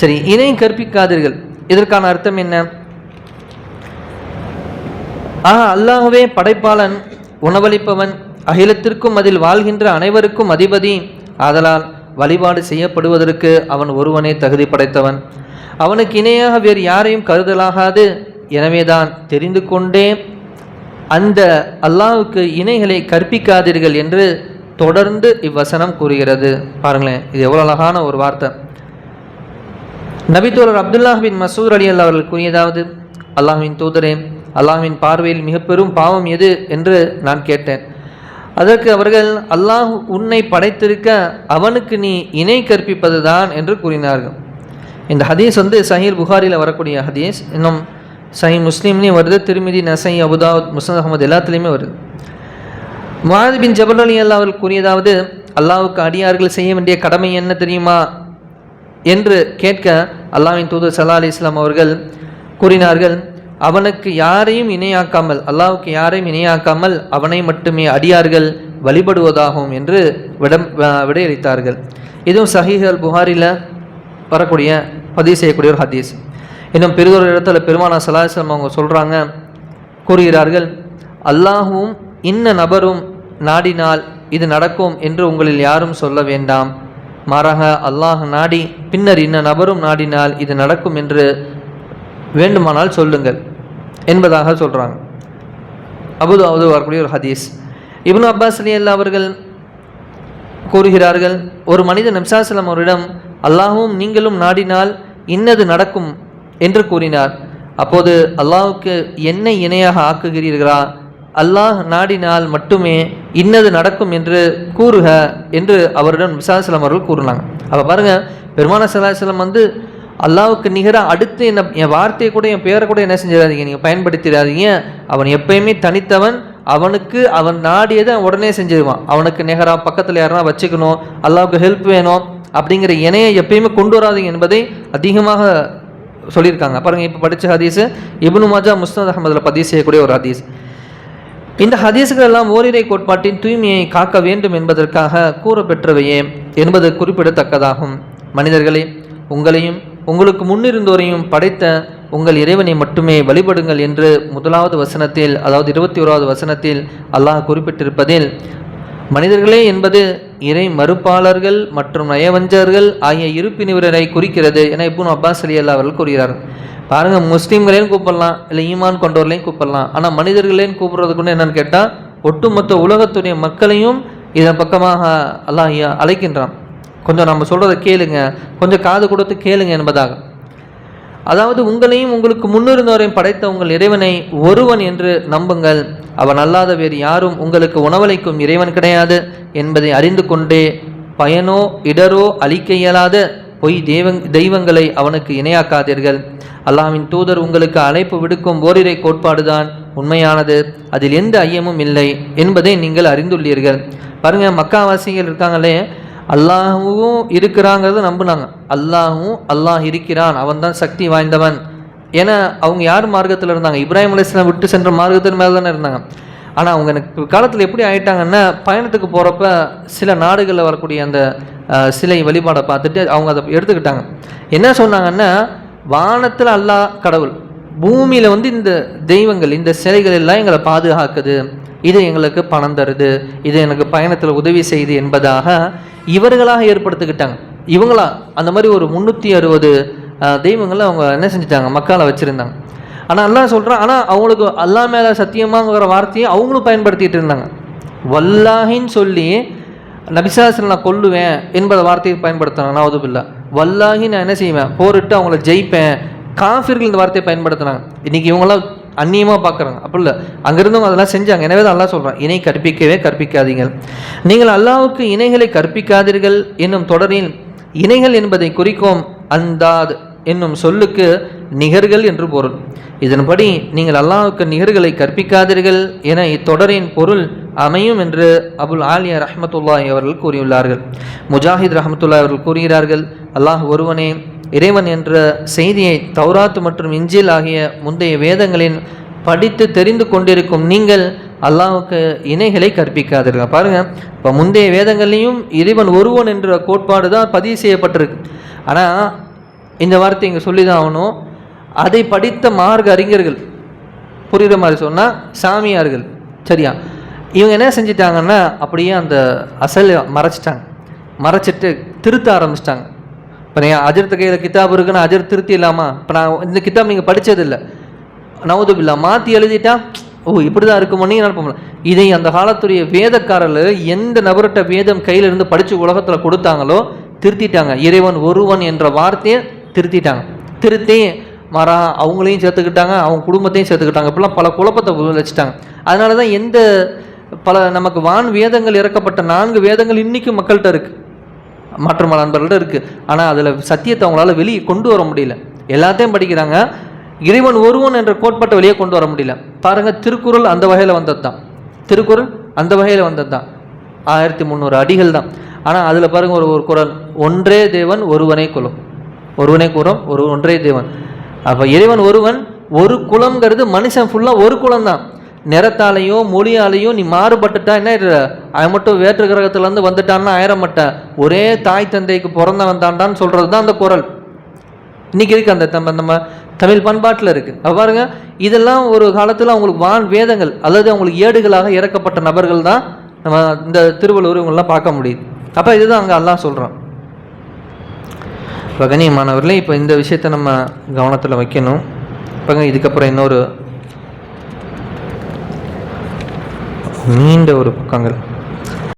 சரி இணை கற்பிக்காதீர்கள். இதற்கான அர்த்தம் என்ன? ஆஹ் அல்லாஹ்வே படைப்பாளன் உணவளிப்பவன் அகிலத்திற்கும் அதில் வாழ்கின்ற அனைவருக்கும் அதிபதி. ஆதலால் வழிபாடு செய்யப்படுவதற்கு அவன் ஒருவனே தகுதி படைத்தவன். அவனுக்கு இணையாக வேறு யாரையும் கருதலாகாது. எனவேதான் தெரிந்து கொண்டே அந்த அல்லாவுக்கு இணைகளை கற்பிக்காதீர்கள் என்று தொடர்ந்து இவ்வசனம் கூறுகிறது. பாருங்களேன் இது எவ்வளோ அழகான ஒரு வார்த்தை. நபித்தோழர் அப்துல்லாஹ் பின் மசூர் அலி அல்லா அவர்கள் கூறியதாவது அல்லாஹின் தூதரே அல்லாஹின் பார்வையில் மிக பெரும் பாவம் எது? என்று நான் கேட்டேன். அதற்கு அவர்கள் அல்லாஹ் உன்னை படைத்திருக்க அவனுக்கு நீ இணை கற்பிப்பது தான் என்று கூறினார்கள். இந்த ஹதீஸ் வந்து சஹீர் புகாரியில் வரக்கூடிய ஹதீஸ். இன்னும் சஹி முஸ்லீம்லேயும் வருது திருமிதி நசை அபுதாவுத் முஸ்லிம் அஹமது எல்லாத்துலேயுமே வருது. முஹாத் பின் ஜபல் அலி அல்லா அவர்கள் கூறியதாவது அல்லாவுக்கு அடியார்கள் செய்ய வேண்டிய கடமை என்ன தெரியுமா? என்று கேட்க அல்லாஹ்வின் தூதர் சல்லா அலி இஸ்லாம் அவர்கள் கூறினார்கள் அவனுக்கு யாரையும் இணையாக்காமல் அல்லாவுக்கு யாரையும் இணையாக்காமல் அவனை மட்டுமே அடியார்கள் வழிபடுவதாகும் என்று விடம் விடையளித்தார்கள். இதுவும் சஹீஹல் புகாரில் வரக்கூடிய பதிவு செய்யக்கூடிய ஒரு ஹதீஸ். இன்னும் பெரிதொரு இடத்துல பெருமானா சலாஹம் அவங்க சொல்கிறாங்க கூறுகிறார்கள் அல்லாஹுவும் இன்ன நபரும் நாடினால் இது நடக்கும் என்று உங்களில் யாரும் சொல்ல வேண்டாம். மாறாக அல்லாஹ் நாடி பின்னர் இன்ன நபரும் நாடினால் இது நடக்கும் என்று வேண்டுமானால் சொல்லுங்கள் என்பதாக சொல்கிறாங்க அபுது அபுதாவது வரக்கூடிய ஒரு ஹதீஸ். இப்னு அப்பாஸ் அலி அல்லா அவர்கள் கூறுகிறார்கள் ஒரு மனிதன் நம்சாசலம் அவரிடம் அல்லாஹும் நீங்களும் நாடினால் இன்னது நடக்கும் என்று கூறினார். அப்போது அல்லாஹுக்கு என்னை இணையாக ஆக்குகிறீர்களா? அல்லாஹ் நாடினால் மட்டுமே இன்னது நடக்கும் என்று கூறுக என்று அவரிடம் விசாசலம் அவர்கள் கூறினாங்க. அப்போ பாருங்கள் பெருமான சலாஹலம் வந்து அல்லாவுக்கு நிகராக அடுத்து என்ன என் வார்த்தையை கூட என் பேரை கூட என்ன செஞ்சிடாதீங்க நீங்கள் பயன்படுத்திடாதீங்க. அவன் எப்பயுமே தனித்தவன் அவனுக்கு அவன் நாடியதை உடனே செஞ்சிருவான். அவனுக்கு நிகராக பக்கத்தில் யாருன்னா வச்சுக்கணும் அல்லாவுக்கு ஹெல்ப் வேணும் அப்படிங்கிற இணையை எப்பயுமே கொண்டு வராதீங்க என்பதை அதிகமாக சொல்லியிருக்காங்க. பாருங்கள் இப்போ படித்த ஹதீஸ் இபுனு மாஜா முஸ்னத் அகமதில் பதிவு செய்யக்கூடிய ஒரு ஹதீஸ். இந்த ஹதீஸ்கள் எல்லாம் ஓரிரை கோட்பாட்டின் தூய்மையை காக்க வேண்டும் என்பதற்காக கூறப்பெற்றவையே என்பது குறிப்பிடத்தக்கதாகும். மனிதர்களே உங்களையும் உங்களுக்கு முன்னிருந்தோரையும் படைத்த உங்கள் இறைவனை மட்டுமே வழிபடுங்கள் என்று முதலாவது வசனத்தில் அதாவது இருபத்தி ஓராவது வசனத்தில் அல்லாஹ் குறிப்பிட்டிருப்பதில் மனிதர்களே என்பது இறை மறுப்பாளர்கள் மற்றும் நயவஞ்சர்கள் ஆகிய இருப்பினரை குறிக்கிறது என இப்போ அப்பாஸ் அலி அல்லா அவர்கள் கூறுகிறார்கள் பாருங்கள் முஸ்லீம்களையும் கூப்பிடலாம் இல்லை ஈமான் கொண்டவர்களையும் கூப்பிடலாம். ஆனால் மனிதர்களையும் கூப்பிடுறதுக்குன்னு என்னன்னு கேட்டால் ஒட்டுமொத்த உலகத்துடைய மக்களையும் இதன் பக்கமாக அல்லாஹ் அழைக்கின்றான். கொஞ்சம் நம்ம சொல்கிறத கேளுங்க. கொஞ்சம் காது கொடுத்து கேளுங்க என்பதாக. அதாவது உங்களையும் உங்களுக்கு முன்னிருந்தோரையும் படைத்த உங்கள் இறைவனை ஒருவன் என்று நம்புங்கள். அவன் அல்லாத வேறு யாரும் உங்களுக்கு உணவளிக்கும் இறைவன் கிடையாது என்பதை அறிந்து கொண்டே பயனோ இடரோ அளிக்க இயலாத பொய் தெய்வங் தெய்வங்களை அவனுக்கு இணையாக்காதீர்கள். அல்லாஹ்வின் தூதர் உங்களுக்கு அழைப்பு விடுக்கும் ஓரிரை கோட்பாடுதான் உண்மையானது. அதில் எந்த ஐயமும் இல்லை என்பதை நீங்கள் அறிந்துள்ளீர்கள். பாருங்கள் மக்காவாசிகள் இருக்காங்களே அல்லாஹுவும் இருக்கிறாங்கிறத நம்பினாங்க. அல்லாஹும் அல்லாஹ் இருக்கிறான் அவன் தான் சக்தி வாய்ந்தவன். ஏன்னா அவங்க யார் மார்க்கத்தில் இருந்தாங்க? இப்ராஹிம் அலிஸ்லாம் விட்டு சென்ற மார்க்கத்தின் மேலே தானே இருந்தாங்க. ஆனால் அவங்க எனக்கு காலத்தில் எப்படி ஆயிட்டாங்கன்னா பயணத்துக்கு போகிறப்ப சில நாடுகளில் வரக்கூடிய அந்த சிலை வழிபாடை பார்த்துட்டு அவங்க அதை எடுத்துக்கிட்டாங்க. என்ன சொன்னாங்கன்னா வானத்தில் அல்லாஹ் கடவுள் பூமியில் வந்து இந்த தெய்வங்கள் இந்த சிலைகள் எல்லாம் எங்களை பாதுகாக்குது. இது எங்களுக்கு பணம் தருது. இது எனக்கு பயணத்தில் உதவி செய்யுது என்பதாக இவர்களாக ஏற்படுத்திக்கிட்டாங்க. இவங்களா அந்த மாதிரி ஒரு முந்நூற்றி அறுபது தெய்வங்களை அவங்க என்ன செஞ்சுட்டாங்க? மக்களை வச்சுருந்தாங்க. ஆனால் அல்லா சொல்கிறான் ஆனால் அவங்களுக்கு அல்லாஹ் மேலே சத்தியமாங்கிற வார்த்தையை அவங்களும் பயன்படுத்திட்டு இருந்தாங்க. வல்லாஹின்னு சொல்லி நபிசாசன் நான் கொல்லுவேன் என்பத வார்த்தையை பயன்படுத்தினாங்க நவதுபில்லா. வல்லாஹி நான் என்ன செய்வேன்? போரிட்டு அவங்கள ஜெயிப்பேன். காஃபிர்கள் இந்த வார்த்தையை பயன்படுத்துனாங்க இன்னைக்கு இவங்களாம் அந்நியமாக பார்க்குறாங்க. அப்படி இல்லை. அங்கிருந்தவங்க அதெல்லாம் செஞ்சாங்க. எனவே தான் அல்லாஹ் சொல்கிறான் இணை கற்பிக்கவே கற்பிக்காதீங்க நீங்கள் அல்லாவுக்கு இணைகளை கற்பிக்காதீர்கள் என்னும் தொடரில் இணைகள் என்பதை குறிக்கும் அந்தாது என்னும் சொல்லுக்கு நிகர்கள் என்று பொருள். இதன்படி நீங்கள் அல்லாவுக்கு நிகர்களை கற்பிக்காதீர்கள் என இத்தொடரின் பொருள் அமையும் என்று அபுல் ஆலியா ரஹமத்துல்லாஹி அவர்கள் கூறியுள்ளார்கள். முஜாஹித் ரஹமத்துல்லாஹி அவர்கள் கூறுகிறார்கள் அல்லாஹ் ஒருவனே இறைவன் என்ற செய்தியை தௌராத் மற்றும் இஞ்சில் ஆகிய முந்தைய வேதங்களின் படித்து தெரிந்து கொண்டிருக்கும் நீங்கள் அல்லாவுக்கு இணைகளை கற்பிக்காதீர்கள். பாருங்கள் இப்போ முந்தைய வேதங்கள்லையும் இறைவன் ஒருவன் என்ற கோட்பாடு தான் பதிவு செய்யப்பட்டிருக்கு. ஆனால் இந்த வார்த்தை இங்கே சொல்லி தான் ஆகணும். அதை படித்த மார்க்க அறிஞர்கள் புரிகிற மாதிரி சொன்னால் சாமியார்கள் சரியா? இவங்க என்ன செஞ்சிட்டாங்கன்னா அப்படியே அந்த அசல் மறைச்சிட்டாங்க. மறைச்சிட்டு திருத்த ஆரம்பிச்சிட்டாங்க. இப்போ நீங்கள் அஜர்த்து கையில் கிதாப் இருக்குன்னு அஜர் திருத்தி இல்லாமா இப்போ நான் இந்த கிதாப் நீங்கள் படித்ததில்லை நவதுபில்லா மாற்றி எழுதிட்டா ஓ இப்படி தான் இருக்குமோ நீங்கள் நினைப்போம்ல. இதை அந்த காலத்துடைய வேதக்காரர்கள் எந்த நபர்கிட்ட வேதம் கையிலிருந்து படித்து உலகத்தில் கொடுத்தாங்களோ திருத்திட்டாங்க. இறைவன் ஒருவன் என்ற வார்த்தையை திருத்திட்டாங்க. திருத்தி மாறா அவங்களையும் சேர்த்துக்கிட்டாங்க அவங்க குடும்பத்தையும் சேர்த்துக்கிட்டாங்க. இப்படிலாம் பல குழப்பத்தை வச்சுட்டாங்க அதனால தான் எந்த பல நமக்கு வான் வேதங்கள் இறக்கப்பட்ட நான்கு வேதங்கள் இன்றைக்கும் மக்கள்கிட்ட இருக்குது மற்ற நண்பர்கள்ட்ட இருக்குது ஆனால் அதில் சத்தியத்தை அவங்களால வெளியே கொண்டு வர முடியல. எல்லாத்தையும் படிக்கிறாங்க. இறைவன் ஒருவன் என்ற கோட்பாட்டை வெளியே கொண்டு வர முடியல. பாருங்கள் திருக்குறள் அந்த வகையில் வந்தது தான் திருக்குறள் அந்த வகையில் வந்தது தான் ஆயிரத்தி முந்நூறு அடிகள் தான். ஆனால் அதில் பாருங்கள் ஒரு ஒரு குரல். ஒன்றே தேவன் ஒருவனே குலம். ஒருவனே குலம் ஒரு ஒன்றே தேவன். அப்போ இறைவன் ஒருவன் ஒரு குலம்ங்கிறது மனுஷன் ஃபுல்லாக ஒரு குலம் தான் நிறத்தாலையும் மொழியாலையும் நீ மாறுபட்டுட்டா என்ன அவன் மட்டும் வேற்று கிரகத்துலேருந்து வந்துட்டான்னா ஆயிரமட்ட ஒரே தாய் தந்தைக்கு பிறந்தவன் தாண்டான்னு சொல்கிறது தான் அந்த குரல். இன்னைக்கு இருக்குது அந்த தம் நம்ம தமிழ் பண்பாட்டில் இருக்குது பாருங்க இதெல்லாம் ஒரு காலத்தில் அவங்களுக்கு வான் வேதங்கள் அல்லது அவங்களுக்கு ஏடுகளாக இறக்கப்பட்ட நபர்கள் தான் நம்ம இந்த திருவள்ளுவர் இவங்களாம் பார்க்க முடியுது. அப்போ இதுதான் அங்கே எல்லாம் சொல்கிறோம் இப்போ கண்ணியமானவர்களே இப்போ இந்த விஷயத்தை நம்ம கவனத்தில் வைக்கணும். இப்போங்க இதுக்கப்புறம் இன்னொரு நீண்ட ஒரு பக்கங்கள்.